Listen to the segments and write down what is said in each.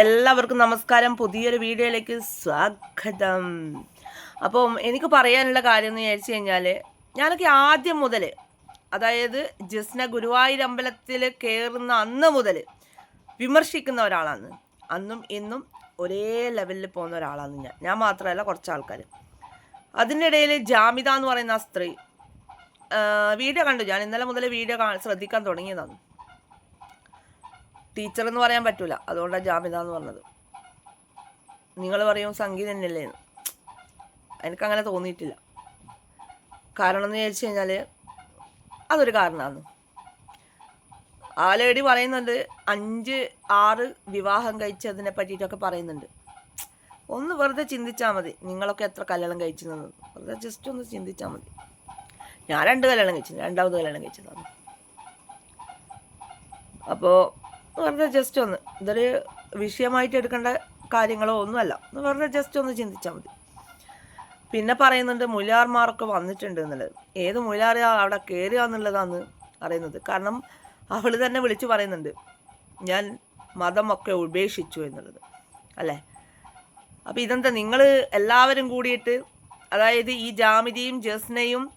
എല്ലാവർക്കും നമസ്കാരം. പുതിയൊരു വീഡിയോയിലേക്ക് സ്വാഗതം. അപ്പം എനിക്ക് പറയാനുള്ള കാര്യം എന്ന് വിചാരിച്ചു കഴിഞ്ഞാൽ ഞാനൊക്കെ ആദ്യം മുതൽ അതായത് ജസ്ന ഗുരുവായൂർ അമ്പലത്തിൽ കയറുന്ന അന്ന് മുതൽ വിമർശിക്കുന്ന ഒരാളാണ്. അന്നും ഇന്നും ഒരേ ലെവലിൽ പോകുന്ന ഒരാളാണ് ഞാൻ. ഞാൻ മാത്രമല്ല കുറച്ച് ആൾക്കാർ അതിനിടയിൽ ജാമിത എന്ന് പറയുന്ന ആ സ്ത്രീ വീഡിയോ കണ്ടു? ഞാൻ ഇന്നലെ മുതൽ വീഡിയോ ശ്രദ്ധിക്കാൻ തുടങ്ങിയതാണ്. ടീച്ചർ എന്ന് പറയാൻ പറ്റൂല. അതുകൊണ്ടാണ് ജാമിത എന്ന് പറഞ്ഞത്. നിങ്ങൾ പറയും സംഗീത തന്നെയല്ലേ എനിക്ക് എനിക്കങ്ങനെ തോന്നിയിട്ടില്ല. കാരണം എന്ന് ചോദിച്ചു കഴിഞ്ഞാൽ അതൊരു കാരണമാണ് ആ ലേഡി പറയുന്നുണ്ട് അഞ്ച് ആറ് വിവാഹം കഴിച്ചതിനെ പറ്റിയിട്ടൊക്കെ പറയുന്നുണ്ട്. ഒന്ന് വെറുതെ ചിന്തിച്ചാൽ മതി നിങ്ങളൊക്കെ എത്ര കല്യാണം കഴിച്ചതെന്ന് വെറുതെ ജസ്റ്റ് ഒന്ന് ചിന്തിച്ചാൽ മതി. ഞാൻ രണ്ട് കല്യാണം കഴിച്ചു. രണ്ടാമത് കല്യാണം കഴിച്ചതാണ്. അപ്പോൾ വെറുതെ ജസ്റ്റ് ഒന്ന്. ഇതൊരു വിഷയമായിട്ട് എടുക്കേണ്ട കാര്യങ്ങളോ ഒന്നുമല്ല. ഒന്ന് വെറുതെ ജസ്റ്റ് ഒന്ന് ചിന്തിച്ചാൽ മതി. പിന്നെ പറയുന്നുണ്ട് മുലയാർമാരൊക്കെ വന്നിട്ടുണ്ട് എന്നുള്ളത്. ഏത് മുലാർ അവിടെ കയറുക എന്നുള്ളതാണ് അറിയുന്നത് കാരണം അവൾ തന്നെ വിളിച്ചു പറയുന്നുണ്ട്. ഞാൻ മതമൊക്കെ ഉപേക്ഷിച്ചു എന്നുള്ളത്. അല്ലേ? അപ്പോൾ ഇതെന്താ? നിങ്ങൾ എല്ലാവരും കൂടിയിട്ട് അതായത് ഈ ജാമിതിയും ജസ്നയും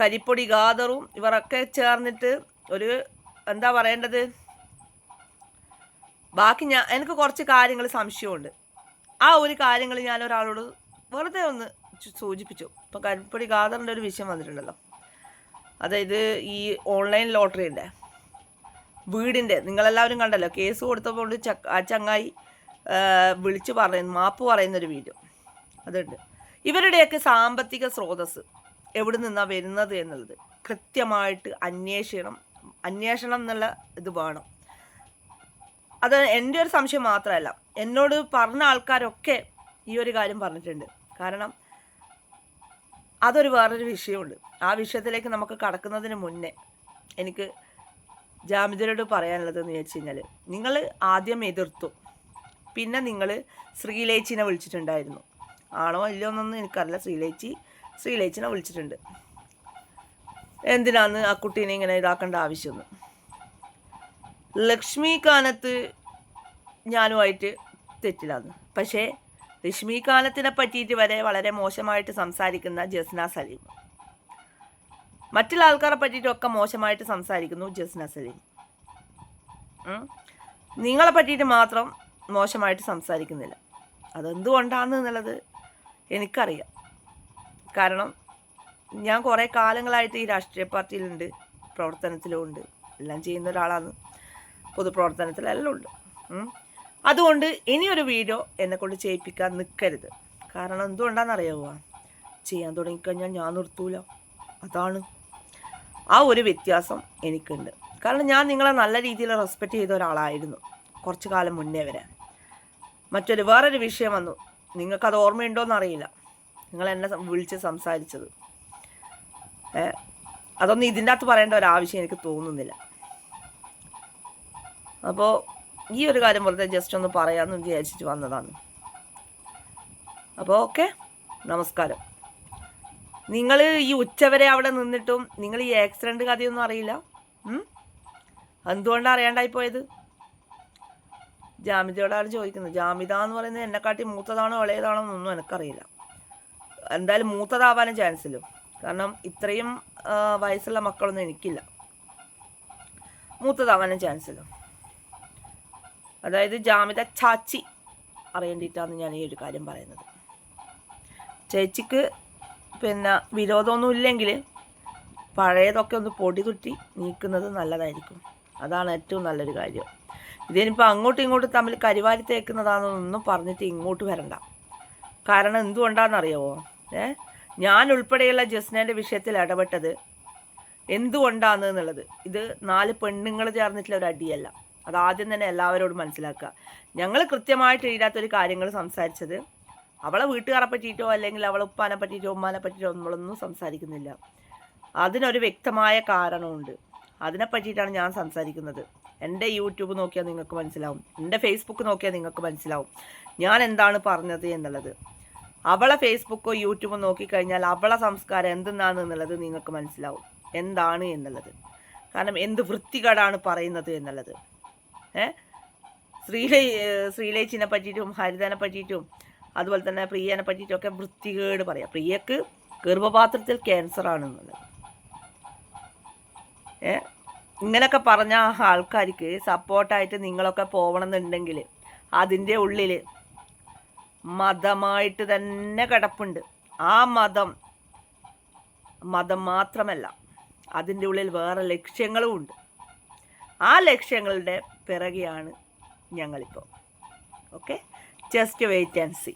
കരിപ്പൊടി ഗാദറും ഇവരൊക്കെ ചേർന്നിട്ട് ഒരു എന്താ പറയേണ്ടത്? ബാക്കി ഞാൻ എനിക്ക് കുറച്ച് കാര്യങ്ങൾ സംശയമുണ്ട് ആ ഒരു കാര്യങ്ങൾ ഞാൻ ഒരാളോട് വെറുതെ ഒന്ന് സൂചിപ്പിച്ചു. ഇപ്പം കരിപ്പൊടി ഗാദറിന്റെ ഒരു വിഷയം വന്നിട്ടുണ്ടല്ലോ. അതായത് ഈ ഓൺലൈൻ ലോട്ടറിന്റെ വീടിന്റെ നിങ്ങളെല്ലാവരും കണ്ടല്ലോ കേസ് കൊടുത്തപ്പോൾ ആ ചങ്ങായി വിളിച്ചു വിളിച്ച് പറയുന്നു മാപ്പ് പറയുന്നൊരു വീഡിയോ. അതുണ്ട്. ഇവരുടെയൊക്കെ സാമ്പത്തിക സ്രോതസ് എവിടെ നിന്നാണ് വരുന്നത് എന്നുള്ളത് കൃത്യമായിട്ട് അന്വേഷണം അന്വേഷണം എന്നുള്ള ഇത് വേണം. അത് എന്റെ ഒരു സംശയം മാത്രമല്ല. എന്നോട് പറഞ്ഞ ആൾക്കാരൊക്കെ ഈ ഒരു കാര്യം പറഞ്ഞിട്ടുണ്ട്. കാരണം അതൊരു വേറൊരു വിഷയമുണ്ട്. ആ വിഷയത്തിലേക്ക് നമുക്ക് കടക്കുന്നതിന് മുന്നേ എനിക്ക് ജാമിതരോട് പറയാനുള്ളതെന്ന് വെച്ച് കഴിഞ്ഞാൽ നിങ്ങൾ ആദ്യം എതിർത്തു. പിന്നെ നിങ്ങൾ ശ്രീലേച്ചിനെ വിളിച്ചിട്ടുണ്ടായിരുന്നു. ആണോ ഇല്ലയോ എന്നൊന്നും എനിക്കറിയില്ല. ശ്രീലേച്ചി ശ്രീലേച്ചിനെ വിളിച്ചിട്ടുണ്ട്. എന്തിനാന്ന് ആ കുട്ടീനെ ഇങ്ങനെ ഇതാക്കേണ്ട ആവശ്യമൊന്നും? ലക്ഷ്മികാനത്ത് ഞാനുമായിട്ട് തെറ്റിലാണ് പക്ഷേ ലക്ഷ്മികാനത്തിനെ പറ്റിയിട്ട് വരെ വളരെ മോശമായിട്ട് സംസാരിക്കുന്ന ജസ്ന സലീം. മറ്റുള്ള ആൾക്കാരെ പറ്റിയിട്ടൊക്കെ മോശമായിട്ട് സംസാരിക്കുന്നു ജസ്ന സലീം. നിങ്ങളെ പറ്റിയിട്ട് മാത്രം മോശമായിട്ട് സംസാരിക്കുന്നില്ല. അതെന്തുകൊണ്ടാണെന്ന് എന്നുള്ളത് എനിക്കറിയാം. കാരണം ഞാൻ കുറേ കാലങ്ങളായിട്ട് ഈ രാഷ്ട്രീയ പാർട്ടിയിലുണ്ട് പ്രവർത്തനത്തിലും ഉണ്ട് എല്ലാം ചെയ്യുന്ന ഒരാളാണ്. പൊതുപ്രവർത്തനത്തിലെല്ലാം ഉണ്ട്. അതുകൊണ്ട് ഇനിയൊരു വീഡിയോ എന്നെ കൊണ്ട് ചെയ്യിപ്പിക്കാൻ നിൽക്കരുത് കാരണം എന്തുകൊണ്ടാണെന്നറിയാവുക ചെയ്യാൻ തുടങ്ങിക്കഴിഞ്ഞാൽ ഞാൻ നിർത്തൂല. അതാണ്. ആ ഒരു വ്യത്യാസം എനിക്കുണ്ട്. കാരണം ഞാൻ നിങ്ങളെ നല്ല രീതിയിൽ റെസ്പെക്റ്റ് ചെയ്ത ഒരാളായിരുന്നു. കുറച്ച് കാലം മുന്നേ വരെ. മറ്റൊരു വേറൊരു വിഷയം വന്നു. നിങ്ങൾക്കത് ഓർമ്മയുണ്ടോ എന്നറിയില്ല നിങ്ങൾ എന്നെ വിളിച്ച് സംസാരിച്ചത്. അതൊന്നും ഇതിന്റെ അകത്ത് പറയേണ്ട ഒരാവശ്യം എനിക്ക് തോന്നുന്നില്ല. അപ്പോൾ ഈ ഒരു കാര്യം വെറുതെ ജസ്റ്റ് ഒന്ന് പറയാമെന്ന് വിചാരിച്ചിട്ട് വന്നതാണ്. അപ്പോൾ ഓക്കെ നമസ്കാരം. നിങ്ങൾ ഈ ഉച്ചവരെ അവിടെ നിന്നിട്ടും നിങ്ങൾ ഈ ആക്സിഡന്റ് കഥയൊന്നും അറിയില്ല? എന്തുകൊണ്ടാണ് അറിയാണ്ടായി പോയത്? ജാമിതയോടാണ് ചോദിക്കുന്നത്. ജാമിത എന്ന് പറയുന്നത് എന്നെക്കാട്ടി മൂത്തതാണോ ഇളയതാണോ എന്നൊന്നും എനിക്കറിയില്ല. എന്തായാലും മൂത്തതാവാനും ചാൻസ് ഇല്ല. കാരണം ഇത്രയും വയസ്സുള്ള മക്കളൊന്നും എനിക്കില്ല. മൂത്തതാവാനും ചാൻസ് ഇല്ല. അതായത് ജാമിത ചാച്ചി അറിയേണ്ടിയിട്ടാണ് ഞാൻ ഈ ഒരു കാര്യം പറയുന്നത്. ചേച്ചിക്ക് പിന്നെ വിരോധമൊന്നും ഇല്ലെങ്കിൽ പഴയതൊക്കെ ഒന്ന് പൊടി തുറ്റി നീക്കുന്നത് നല്ലതായിരിക്കും. അതാണ് ഏറ്റവും നല്ലൊരു കാര്യം. ഇതിനിപ്പോൾ അങ്ങോട്ടും ഇങ്ങോട്ടും തമ്മിൽ കരിവാരി തേക്കുന്നതാണെന്നൊന്നും പറഞ്ഞിട്ട് ഇങ്ങോട്ട് വരണ്ട. കാരണം എന്തുകൊണ്ടാണെന്നറിയാവോ? ഏ? ഞാൻ ഉൾപ്പെടെയുള്ള ജസ്നേന്റെ വിഷയത്തിൽ ഇടപെട്ടത് എന്തുകൊണ്ടാണ് എന്നുള്ളത്. ഇത് നാല് പെണ്ണുങ്ങൾ ചേർന്നിട്ടുള്ള ഒരു അടിയല്ല. അത് ആദ്യം തന്നെ എല്ലാവരോടും മനസ്സിലാക്കുക. ഞങ്ങൾ കൃത്യമായിട്ട് ഇതിനകത്തൊരു കാര്യങ്ങൾ സംസാരിച്ചത് അവളെ വീട്ടുകാരെ പറ്റിയിട്ടോ അല്ലെങ്കിൽ അവളെ ഉപ്പാനെ പറ്റിയിട്ടോ ഉമ്മാനെ പറ്റിയിട്ടോ നമ്മളൊന്നും സംസാരിക്കുന്നില്ല. അതിനൊരു വ്യക്തമായ കാരണമുണ്ട്. അതിനെ പറ്റിയിട്ടാണ് ഞാൻ സംസാരിക്കുന്നത്. എന്റെ യൂട്യൂബ് നോക്കിയാൽ നിങ്ങൾക്ക് മനസ്സിലാവും. എന്റെ ഫേസ്ബുക്ക് നോക്കിയാൽ നിങ്ങൾക്ക് മനസ്സിലാവും. ഞാൻ എന്താണ് പറഞ്ഞത് എന്നുള്ളത്. അവളെ ഫേസ്ബുക്കോ യൂട്യൂബോ നോക്കിക്കഴിഞ്ഞാൽ അവളെ സംസ്കാരം എന്തെന്നാണ് എന്നുള്ളത് നിങ്ങൾക്ക് മനസ്സിലാവും. എന്താണ് എന്നുള്ളത്. കാരണം എന്ത് വൃത്തികേടാണ് പറയുന്നത് എന്നുള്ളത്. ശ്രീലേ ശ്രീലേച്ചിനെ പറ്റിയിട്ടും ഹരിതനെ പറ്റിയിട്ടും അതുപോലെ തന്നെ പ്രിയനെ പറ്റിയിട്ടും ഒക്കെ വൃത്തികേട് പറയാം. പ്രിയക്ക് ഗർഭപാത്രത്തിൽ ക്യാൻസർ ആണെന്നത്. ഏ? ഇങ്ങനെയൊക്കെ പറഞ്ഞ ആൾക്കാർക്ക് സപ്പോർട്ടായിട്ട് നിങ്ങളൊക്കെ പോകണമെന്നുണ്ടെങ്കിൽ അതിന്റെ ഉള്ളിൽ മതമായിട്ട് തന്നെ കിടപ്പുണ്ട്. ആ മതം മതം മാത്രമല്ല അതിന്റെ ഉള്ളിൽ വേറെ ലക്ഷ്യങ്ങളും ഉണ്ട്. ആ ലക്ഷ്യങ്ങളുടെ പിറകെയാണ് ഞങ്ങളിപ്പോൾ. Okay just wait and see